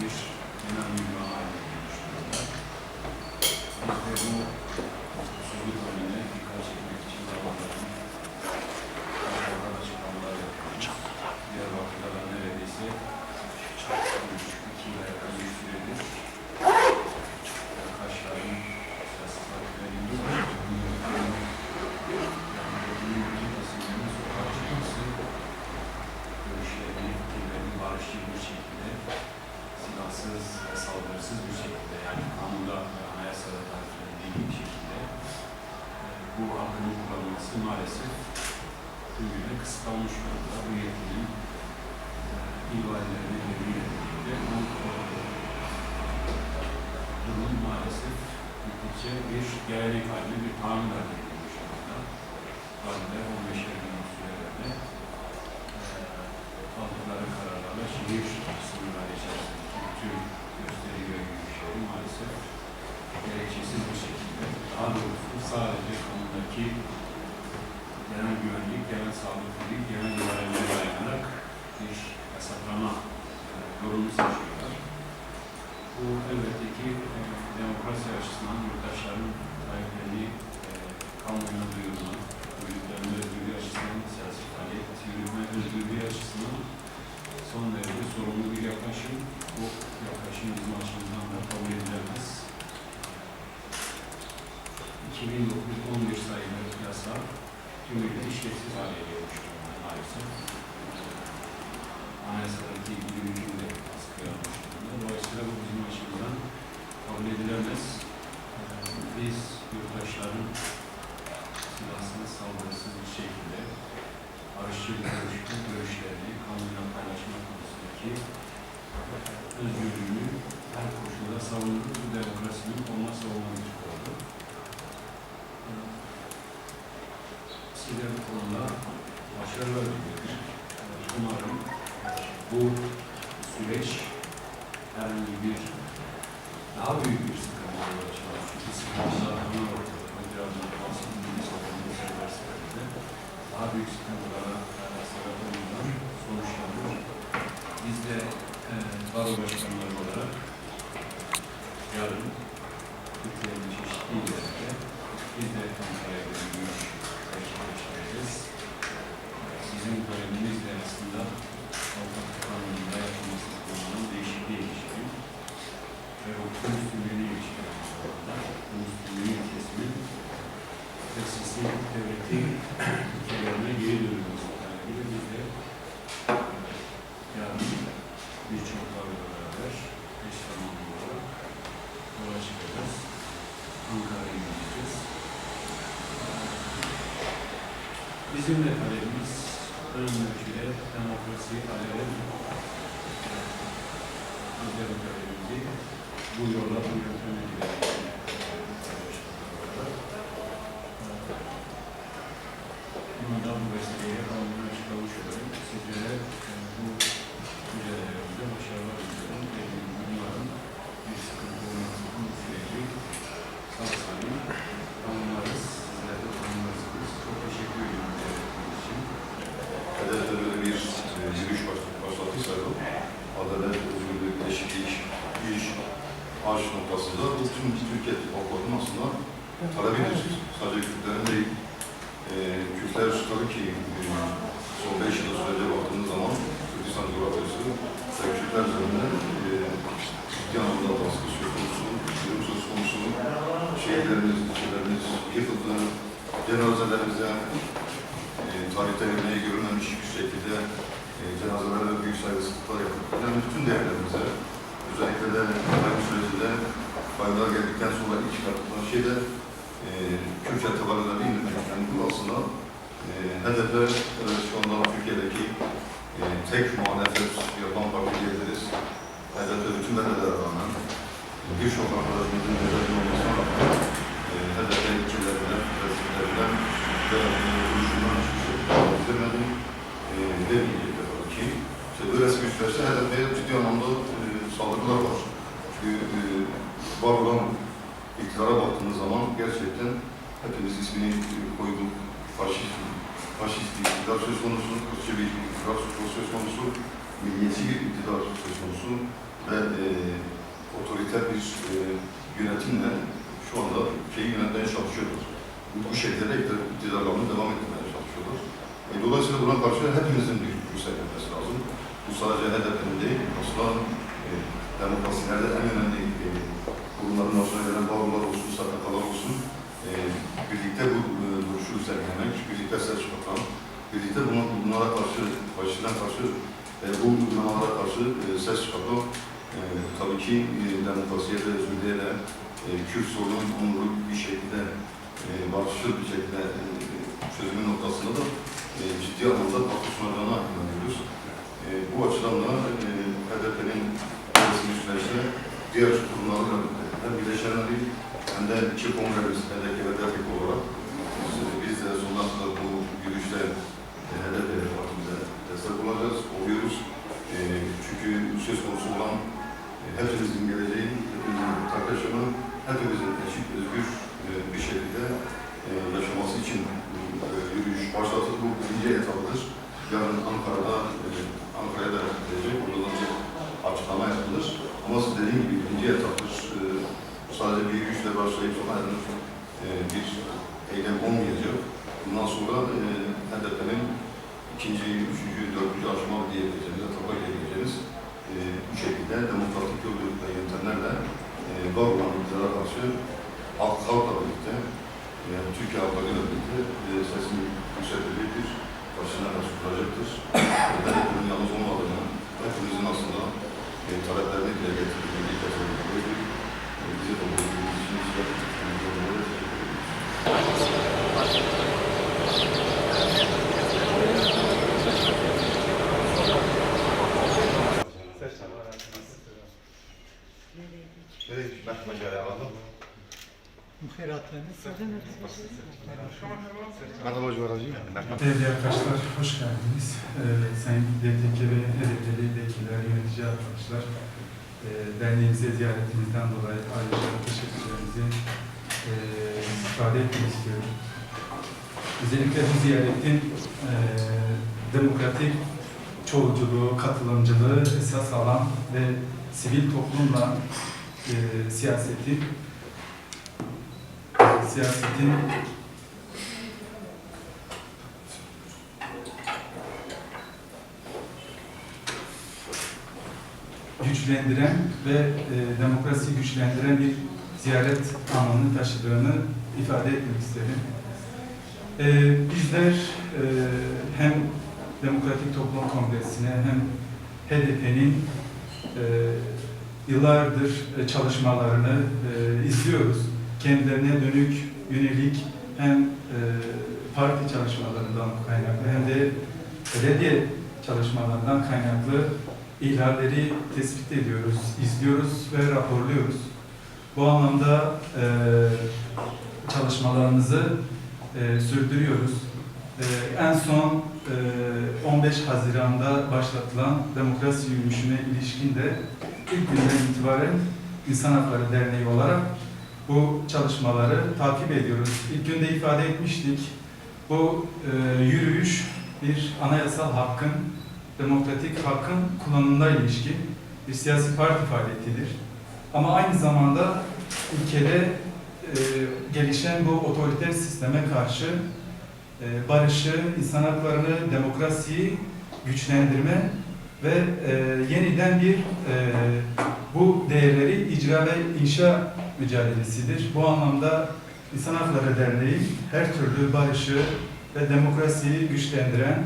bir genel müdür haline gelmiş durumda. Biz de bu hukuksuzluk önüne dikkat çekmek için zamanların Ankara'da açıklamalar yapıyoruz. Diyarbakır'da da neredeyse üç, iki ile yakın bir süredir Kaşların siyasi partilerinin sokağa çıkması, görüşlerini, fikirlerini barışçı bir şekilde, ve saldırısız bir şekilde, yani kanunda anayasada tarif edildiği bir şekilde e, bu hakkının kullanılması maalesef bugüne kısıtlanmış durumda. Bu yetkinin e, il valilerine devriyle birlikte bu e, durum maalesef gittikçe bir gelenek haline, bir tahammül haline gelmiş durumda. Valiler 15 gün sürelerinde eee, aldıkları kararlarla şehir sınırları içerisindeki bütün gösteri ve yürüyüşleri maalesef gerekçesiz bir şekilde, daha doğrusu sadece kanundaki genel güvenlik, genel sağlıklık, genel güvenliğe dayanarak bir yasaklama eee, yolunu seçiyorlar. Bu elbette ki e, demokrasi açısından yurttaşların taleplerini e, kamuoyuna duyurma, duyduklarının özgürlüğü açısından siyasi faaliyet yürütme özgürlüğü açısından son derece sorumlu bir yaklaşım. Bu yaklaşım bizim açımızdan da kabul edilemez. 2911 sayılı yasa tümüyle işlevsiz hale gelmiş durumda maalesef. Anayasadaki ilgili hükümde askıya almış. Dolayısıyla bu bizim açımızdan kabul edilemez. Ee, Biz yurttaşların silahsız, saldırısız bir şekilde görüşme, görüşlerini kamuoyuna paylaşma konusundaki özgürlüğünü her koşulda savunuruz. Bu demokrasinin olmazsa olmaz bir kuralı. Size bu konuda başarılar diliyorum. Umarım bu süreç herhangi bir daha büyük bir sıkıntı yol açmaz. Çünkü sıkıntılar ana ortada. Birazdan bahsettiğimiz olduğumuz şeyler sebebiyle daha büyük sıkıntılara e, sebep olmadan sonuçlanır. Biz de baro başkanları olarak yarın Türkiye'nin çeşitli illerinde biz de Ankara'ya yürüyüş gerçekleştireceğiz. Bizim talebimiz de aslında avukatlık kanununda yapılması konulan değişikliğe ilişkin ve hukukun üstünlüğüne ilişkin hukukun üstünlüğü ilkesinin tesisi devletin ülkelerine geri dönülmesi talebiyle biz de yarın birçok kavga beraber eş zamanlı olarak yola çıkacağız. Ankara'ya gideceğiz. Bizim de talebimiz ölçüde demokrasi, özel talebimizi bu yolla bu yönteme gidelim. Bunu da bu vesileyle kamuoyuna çıkarmış olayım. Sizlere e, bu mücadelelerimizde başarılar diliyorum. Dediğim gibi umarım bir sıkıntı olmaksızın bu süreci sağ salim tamamlarız. Sizler de tamamlarsınız. Çok teşekkür ediyorum ziyaretiniz için. Hedefte böyle bir e, yürüyüş baş- başlattıysak o, adalet, özgürlük, eşitlik, iş, aş noktasında bu tüm Türkiye halklarının aslında talebidir. Sadece Kürtlerin değil. E, Kürtler tabii ki e, son beş yıl sürece baktığımız zaman Kürdistan coğrafyası ve Kürtler üzerinde e, ciddi anlamda baskı söz konusu, durum söz konusu, şehirlerimiz, ilçelerimiz yıkıldı, cenazelerimize e, tarihte örneği görülmemiş bir şekilde e, cenazelere büyük saygısızlıklar yapıp yani bütün değerlerimize özellikle de aynı sürecinde faydalar geldikten sonra ilk çıkartılan şey de e, Kürtçe tabelaları indirmek. Yani bu aslında e, hedefler evet, şu anda Türkiye'deki e, tek muhalefet yapan parti diyebiliriz. Hedefte bütün belediyeler rağmen birçok arkadaşımızın hedefli olmasına rağmen e, hedefte ilçelerine, resimlerine ve duruşundan hiçbir şekilde izlemedim. E, demeyecek tabii ki. İşte bu resmi süreçte hedefte ciddi anlamda e, saldırılar var. Çünkü e, var olan iktidara baktığınız zaman gerçekten hepimiz ismini koyduk. Faşist, faşist bir iktidar söz konusu, Kürtçe bir iktidar söz konusu, milliyetçi bir iktidar söz konusu. ve e, otoriter bir e, yönetimle şu anda ülkeyi yönetmeye çalışıyorlar. Bu, bu şekilde iktidar- iktidarlarını devam ettirmeye çalışıyorlar. E, dolayısıyla buna karşı hepimizin bir yükselmesi lazım. Bu sadece HDP'nin değil, aslında e, demokrasilerde en önemli e, kurumların başına gelen bağlılar olsun, STK'lar olsun, e, birlikte bu e, duruşu sergilemek, birlikte ses çıkartan, birlikte buna, bunlara karşı, faşistlerine karşı, e, bu uygulamalara karşı e, ses çıkartan, e, tabii ki demokrasiye de, özgürlüğe de, Kürt sorunun onuru bir şekilde, e, barışçıl bir şekilde çözümün noktasında da ciddi anlamda katkı sunacağına inanıyoruz. Bu açıdan da HDP'nin resmi süreçte diğer kurumlarla hem bileşenleri hem de iki kongremiz HDP ve DPK olarak biz, de sonuna bu yürüyüşte HDP partimize destek olacağız, oluyoruz. Çünkü söz konusu olan e, hepimizin geleceği, hepimizin taklaşımı, hepimizin eşit, özgür e, bir şekilde e, yaşaması için yürüyüş başlatıldı. Bu birinci etapıdır. Yarın Ankara'da, Ankara'ya da gidecek, orada da bir açıklama yapılır. Ama siz dediğim gibi birinci etaptır. Sadece bir yürüyüşle başlayıp sonra e, bir eylem olmayacak. Bundan sonra HDP'nin ikinci, üçüncü, dördüncü aşama diyebileceğimiz, etapa diyebileceğimiz e, bu şekilde demokratik yol ve yöntemlerle e, var olan iktidara karşı halk halkla birlikte, yani Türkiye halklarıyla birlikte e, sesini yükseltilecektir, başına karşı duracaktır. HDP'nin yalnız olmadığını, hepimizin aslında e, taleplerini dile getirdiğini, dile getirdiğini, e, bize de bu bildiğiniz için size teşekkür ederim. Merhaba Cuvaracı. Değerli arkadaşlar, hoş geldiniz. Ee, Sayın DTK ve HDP'li vekiller, yönetici arkadaşlar, e, derneğimize ziyaretinizden dolayı ayrıca teşekkürlerimizi e, ifade etmek istiyorum. Özellikle bu ziyaretin e, demokratik çoğulculuğu, katılımcılığı esas alan ve sivil toplumla e, siyasetin siyasetin güçlendiren ve e, demokrasiyi güçlendiren bir ziyaret anlamını taşıdığını ifade etmek isterim. E, bizler e, hem Demokratik Toplum Kongresi'ne hem HDP'nin e, yıllardır e, çalışmalarını e, izliyoruz. Kendilerine dönük, yönelik hem e, parti çalışmalarından kaynaklı hem de belediye çalışmalarından kaynaklı ihlalleri tespit ediyoruz, izliyoruz ve raporluyoruz. Bu anlamda e, çalışmalarımızı e, sürdürüyoruz. E, en son e, 15 Haziran'da başlatılan demokrasi yürüyüşüne ilişkin de ilk günden itibaren İnsan Hakları Derneği olarak bu çalışmaları takip ediyoruz. İlk günde ifade etmiştik. Bu e, yürüyüş bir anayasal hakkın demokratik hakkın kullanımına ilişkin bir siyasi parti faaliyetidir. Ama aynı zamanda ülkede e, gelişen bu otoriter sisteme karşı e, barışı, insan haklarını, demokrasiyi güçlendirme ve e, yeniden bir e, bu değerleri icra ve inşa mücadelesidir. Bu anlamda İnsan Hakları Derneği her türlü barışı ve demokrasiyi güçlendiren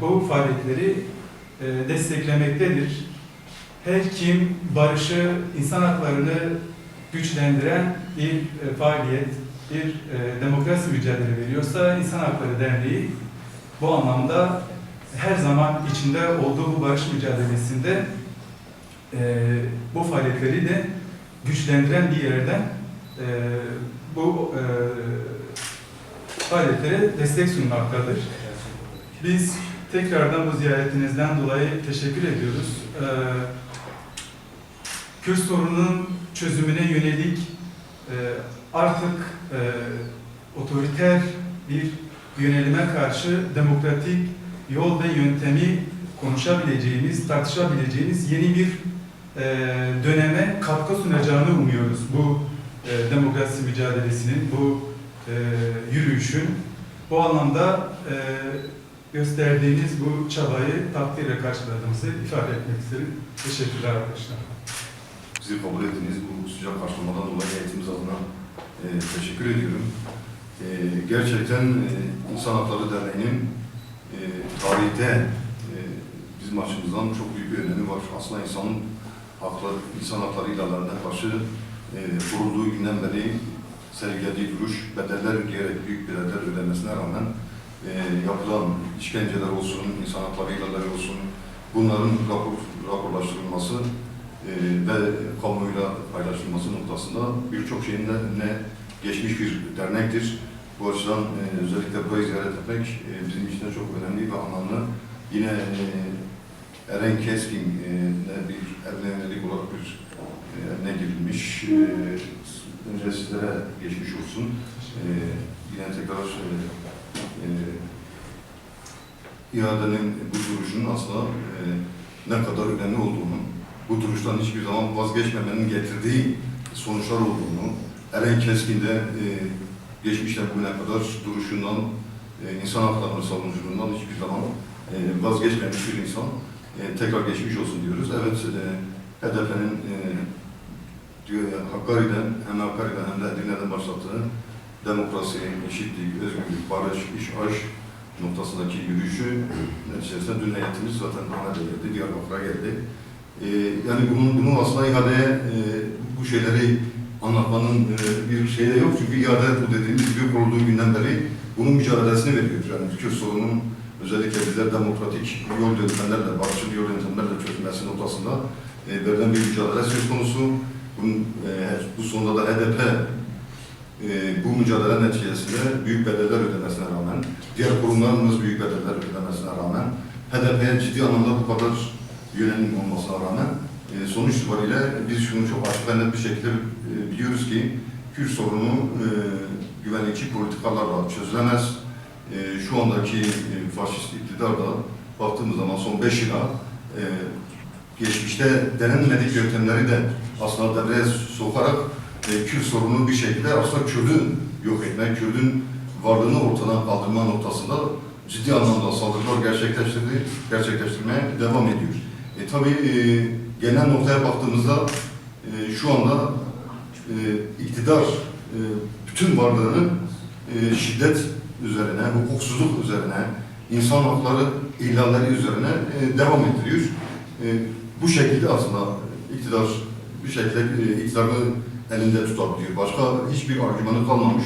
bu faaliyetleri e, desteklemektedir. Her kim barışı, insan haklarını güçlendiren bir e, faaliyet, bir e, demokrasi mücadele veriyorsa İnsan Hakları Derneği bu anlamda her zaman içinde olduğu bu barış mücadelesinde bu faaliyetleri de güçlendiren bir yerden bu faaliyetlere destek sunmaktadır. Biz tekrardan bu ziyaretinizden dolayı teşekkür ediyoruz. Ee, Kürt sorununun çözümüne yönelik e, artık e, otoriter bir yönelime karşı demokratik yol ve yöntemi konuşabileceğimiz, tartışabileceğimiz yeni bir e, döneme katkı sunacağını umuyoruz. Bu e, demokrasi mücadelesinin, bu e, yürüyüşün. Bu anlamda e, gösterdiğiniz bu çabayı takdirle karşıladığımızı ifade etmek isterim. Teşekkürler arkadaşlar. Bizi kabul ettiğiniz bu sıcak karşılamadan dolayı heyetimiz adına e, teşekkür ediyorum. E, gerçekten e, İnsan Hakları Derneği'nin e, tarihte e, bizim açımızdan çok büyük bir önemi var. Aslında insanın hakları, insan hakları ihlalarına karşı e, kurulduğu günden beri sergilediği duruş, bedeller ödeyerek büyük bedeller ödemesine rağmen e, yapılan işkenceler olsun, insan hakları olsun, bunların rapor, raporlaştırılması e, ve kamuoyuyla paylaşılması noktasında birçok şeyin de önüne geçmiş bir dernektir. Bu açıdan e, özellikle burayı ziyaret etmek e, bizim için de çok önemli ve anlamlı. Yine e, Eren Keskin e, ne bir evlenmelik olarak bir e, evine girilmiş. E, önce sizlere geçmiş olsun. E, yine tekrar e, e, iadenin bu duruşunun aslında e, ne kadar önemli olduğunu, bu duruştan hiçbir zaman vazgeçmemenin getirdiği sonuçlar olduğunu, Eren Keskin'de e, geçmişten bugüne kadar duruşundan, e, insan haklarının savunuculuğundan hiçbir zaman e, vazgeçmemiş bir insan. E, tekrar geçmiş olsun diyoruz. Evet, e, HDP'nin e, Hakkari'den, hem Hakkari'den hem de Edirne'den başlattığı demokrasi, eşitlik, özgürlük, barış, iş, aşk noktasındaki yürüyüşü neticesinde dün heyetimiz zaten Anadolu'ya geldi, Diyarbakır'a geldi. Ee, yani bunun, bunu aslında iadeye e, bu şeyleri anlatmanın e, bir şeyi de yok. Çünkü iade bu dediğimiz gibi kurulduğu günden beri bunun mücadelesini veriyoruz. Yani Kürt sorunun özellikle bizler demokratik yol yöntemlerle, barışçıl yol yöntemlerle çözülmesi noktasında e, verilen bir mücadele söz konusu. Bunun, e, bu sonunda da HDP e, bu mücadele neticesinde büyük bedeller ödemesine rağmen, diğer kurumlarımız büyük bedeller ödemesine rağmen, HDP'ye ciddi anlamda bu kadar yönelim olmasına rağmen e, sonuç itibariyle biz şunu çok açık ve net bir şekilde e, biliyoruz ki Kürt sorunu e, güvenlikçi politikalarla çözülemez. E, şu andaki e, faşist iktidar da baktığımız zaman son beş yıla e, geçmişte denenmedik yöntemleri de aslında devreye sokarak e, Kürt sorunu bir şekilde aslında Kürt'ün yok etme, Kürt'ün varlığını ortadan kaldırma noktasında ciddi anlamda saldırılar gerçekleştirdi, gerçekleştirmeye devam ediyor. E, tabii e, genel noktaya baktığımızda e, şu anda e, iktidar e, bütün varlığını e, şiddet üzerine, hukuksuzluk üzerine, insan hakları ihlalleri üzerine e, devam ettiriyor. E, bu şekilde aslında iktidar bir şekilde e, iktidarı elinde tutabiliyor. Başka hiçbir argümanı kalmamış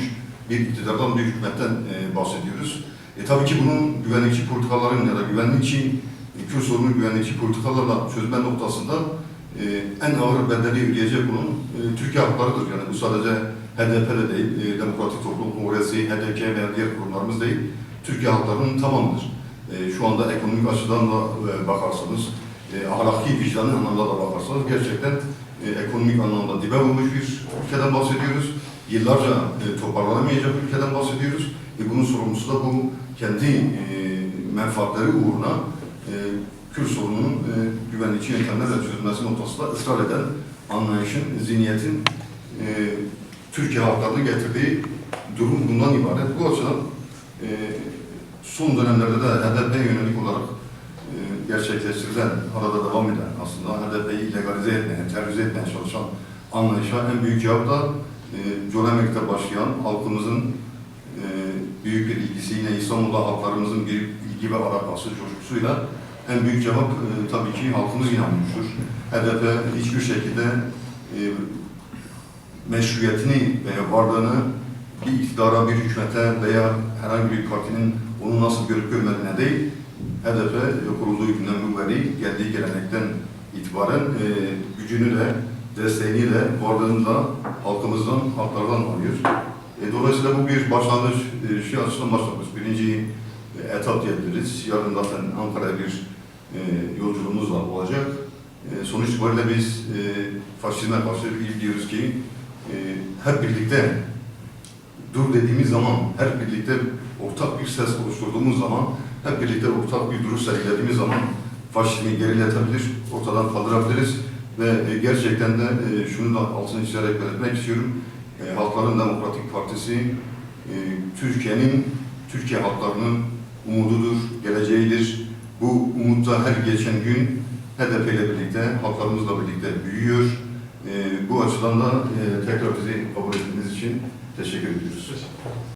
bir iktidardan, bir hükümetten e, bahsediyoruz. E, tabii ki bunun güvenlikçi politikaların ya da güvenlikçi, e, Kürt sorunu güvenlikçi politikalarla çözme noktasında e, en ağır bedeli ödeyecek bunun e, Türkiye haklarıdır. Yani bu sadece HDP'de değil, e, Demokratik Toplum Kongresi, HDP veya diğer kurumlarımız değil, Türkiye halklarının tamamıdır. E, şu anda ekonomik açıdan da e, bakarsanız, e, ahlaki vicdanı anlamda da bakarsanız gerçekten e, ekonomik anlamda dibe vurmuş bir ülkeden bahsediyoruz. Yıllarca e, toparlanamayacak ülkeden bahsediyoruz. E, bunun sorumlusu da bu kendi e, menfaatleri uğruna e, Kürt sorununun e, güvenlikçi yöntemlerle çözülmesi noktasında ısrar eden anlayışın, zihniyetin e, Türkiye halklarını getirdiği durum bundan ibaret. Bu açıdan e, son dönemlerde de HDP'ye yönelik olarak gerçekleştirilen, arada devam eden aslında HDP'yi illegalize etmeye, terörize etmeye çalışan anlayışa en büyük cevap da e, Colemek'te başlayan halkımızın e, büyük bir ilgisi, yine İstanbul'da halklarımızın bir ilgi ve arakması coşkusuyla en büyük cevap e, tabii ki halkımız inanmıştır. HDP hiçbir şekilde e, meşruiyetini veya varlığını bir iktidara, bir hükümete veya herhangi bir partinin onu nasıl görüp görmediğine değil, HDP kurulduğu günden bu beri geldiği gelenekten itibaren e, gücünü de, desteğini de, varlığını da halkımızdan, halklardan alıyor. E, dolayısıyla bu bir başlangıç, e, şey açısından başlangıç. Birinci e, etap diyebiliriz. Yarın zaten Ankara'ya bir e, yolculuğumuz da olacak. E, sonuç itibariyle biz e, faşizme karşı diyoruz ki e, hep birlikte dur dediğimiz zaman, hep birlikte ortak bir ses oluşturduğumuz zaman, hep birlikte ortak bir duruş sergilediğimiz zaman faşizmi geriletebilir, ortadan kaldırabiliriz ve e, gerçekten de e, şunu da altını çizerek belirtmek istiyorum. E, Halkların Demokratik Partisi Türkiye'nin, Türkiye halklarının umududur, geleceğidir. Bu umut da her geçen gün HDP ile birlikte, halklarımızla birlikte büyüyor. Bu açıdan da tekrar bizi kabul ettiğiniz için teşekkür ediyoruz.